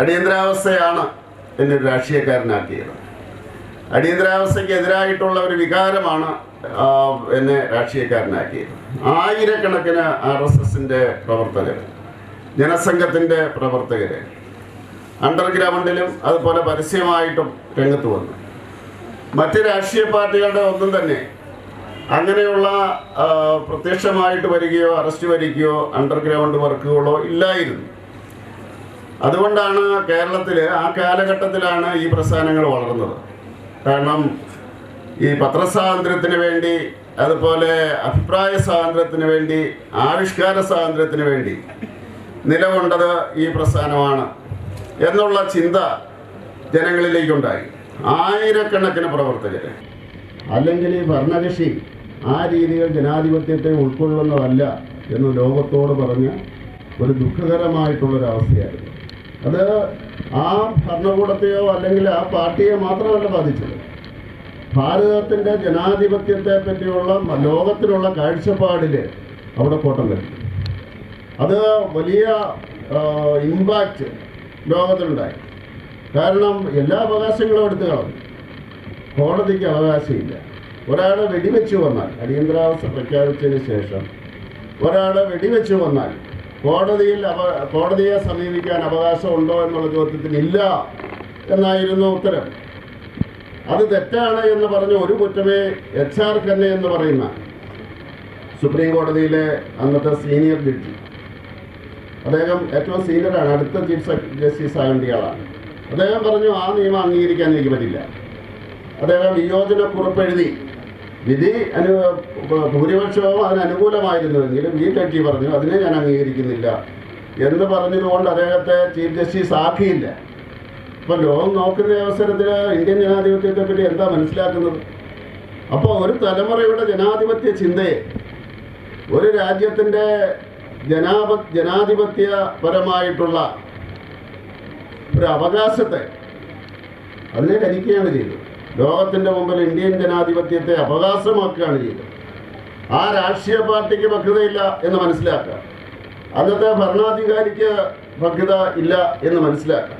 അടിയന്തരാവസ്ഥയാണ് എന്നെ രാഷ്ട്രീയക്കാരനാക്കിയത്. അടിയന്തരാവസ്ഥയ്ക്ക് എതിരായിട്ടുള്ള ഒരു വികാരമാണ് എന്നെ രാഷ്ട്രീയക്കാരനാക്കിയത്. ആയിരക്കണക്കിന് ആർ എസ് എസിന്റെ പ്രവർത്തകർ ജനസംഘത്തിന്റെ പ്രവർത്തകർ അണ്ടർഗ്രൗണ്ടിലും അതുപോലെ പരസ്യമായിട്ടും രംഗത്ത് വന്നു. മറ്റ് രാഷ്ട്രീയ പാർട്ടികളുടെ ഒന്നും തന്നെ അങ്ങനെയുള്ള പ്രത്യക്ഷമായിട്ട് വരികയോ അറസ്റ്റ് വരികയോ അണ്ടർഗ്രൗണ്ട് വർക്കുകളോ ഇല്ലായിരുന്നു. അതുകൊണ്ടാണ് കേരളത്തിൽ ആ കാലഘട്ടത്തിലാണ് ഈ പ്രസ്ഥാനങ്ങൾ വളർന്നത്. കാരണം ഈ പത്രസ്വാതന്ത്ര്യത്തിന് വേണ്ടി അതുപോലെ അഭിപ്രായ സ്വാതന്ത്ര്യത്തിന് വേണ്ടി ആവിഷ്കാര സ്വാതന്ത്ര്യത്തിന് വേണ്ടി നിലകൊണ്ടത് ഈ പ്രസ്ഥാനമാണ് എന്നുള്ള ചിന്ത ജനങ്ങളിലേക്കുണ്ടായി. ആയിരക്കണക്കിന് പ്രവർത്തകർ അല്ലെങ്കിൽ ഈ ഭരണകക്ഷി ആ രീതിയിൽ ജനാധിപത്യത്തെ ഉൾക്കൊള്ളുന്നതല്ല എന്ന് ലോകത്തോട് പറഞ്ഞ ഒരു ദുഃഖകരമായിട്ടുള്ളൊരവസ്ഥയായിരുന്നു. അത് ആ ഭരണകൂടത്തെയോ അല്ലെങ്കിൽ ആ പാർട്ടിയെ മാത്രമല്ല ബാധിച്ചത്. ഭാരതത്തിന്റെ ജനാധിപത്യത്തെ പറ്റിയുള്ള ലോകത്തിലുള്ള കാഴ്ചപ്പാടിൽ അവിടെ കോട്ടം വരും അത് വലിയ ഇമ്പാക്റ്റ് ലോകത്തിലുണ്ടായി. കാരണം എല്ലാ അവകാശങ്ങളും എടുത്തു കളഞ്ഞു. കോടതിക്ക് അവകാശമില്ല. ഒരാൾ വെടിവെച്ച് വന്നാൽ അടിയന്തരാവസ്ഥ പ്രഖ്യാപിച്ചതിന് ശേഷം ഒരാൾ വെടിവെച്ച് വന്നാൽ കോടതിയിൽ അവ കോടതിയെ സമീപിക്കാൻ അവകാശമുണ്ടോ എന്നുള്ള ചോദ്യത്തിന് ഇല്ല എന്നായിരുന്നു ഉത്തരം. അത് തെറ്റാണ് എന്ന് പറഞ്ഞ ഒരു കുറ്റമേ എച്ച് ആർ കന്നെ എന്ന് പറയുന്ന സുപ്രീം കോടതിയിലെ അന്നത്തെ സീനിയർ ജഡ്ജി. അദ്ദേഹം ഏറ്റവും സീനിയറാണ് അടുത്ത ചീഫ് ജസ്റ്റിസ് ആകേണ്ട ആളാണ് അദ്ദേഹം പറഞ്ഞു ആ നിയമം അംഗീകരിക്കാൻ എനിക്ക് പറ്റില്ല. അദ്ദേഹം വിയോജന കുറിപ്പ് എഴുതി വിധി അനു ഭൂരിപക്ഷവും അതിന് അനുകൂലമായിരുന്നുവെങ്കിലും ഈ ജഡ്ജി പറഞ്ഞു അതിനെ ഞാൻ അംഗീകരിക്കുന്നില്ല. എന്ന് പറഞ്ഞതുകൊണ്ട് അദ്ദേഹത്തെ ചീഫ് ജസ്റ്റിസ് ആക്കിയില്ല. ഇപ്പം ലോകം നോക്കുന്ന അവസരത്തിൽ ഇന്ത്യൻ ജനാധിപത്യത്തെ പറ്റി എന്താ മനസ്സിലാക്കുന്നത്? അപ്പോൾ ഒരു തലമുറയുടെ ജനാധിപത്യ ചിന്തയെ ഒരു രാജ്യത്തിന്റെ ജനാപ ജനാധിപത്യപരമായിട്ടുള്ള ഒരു അവകാശത്തെ അതിനെ കരിക്കുകയാണ് ചെയ്തത്. ലോകത്തിന്റെ മുമ്പിൽ ഇന്ത്യൻ ജനാധിപത്യത്തെ അവകാശമാക്കുകയാണ് ചെയ്തത്. ആ രാഷ്ട്രീയ പാർട്ടിക്ക് ഭക്തതയില്ല എന്ന് മനസ്സിലാക്കുക. അന്നത്തെ ഭരണാധികാരിക്ക് ഭക്തത ഇല്ല എന്ന് മനസ്സിലാക്കുക.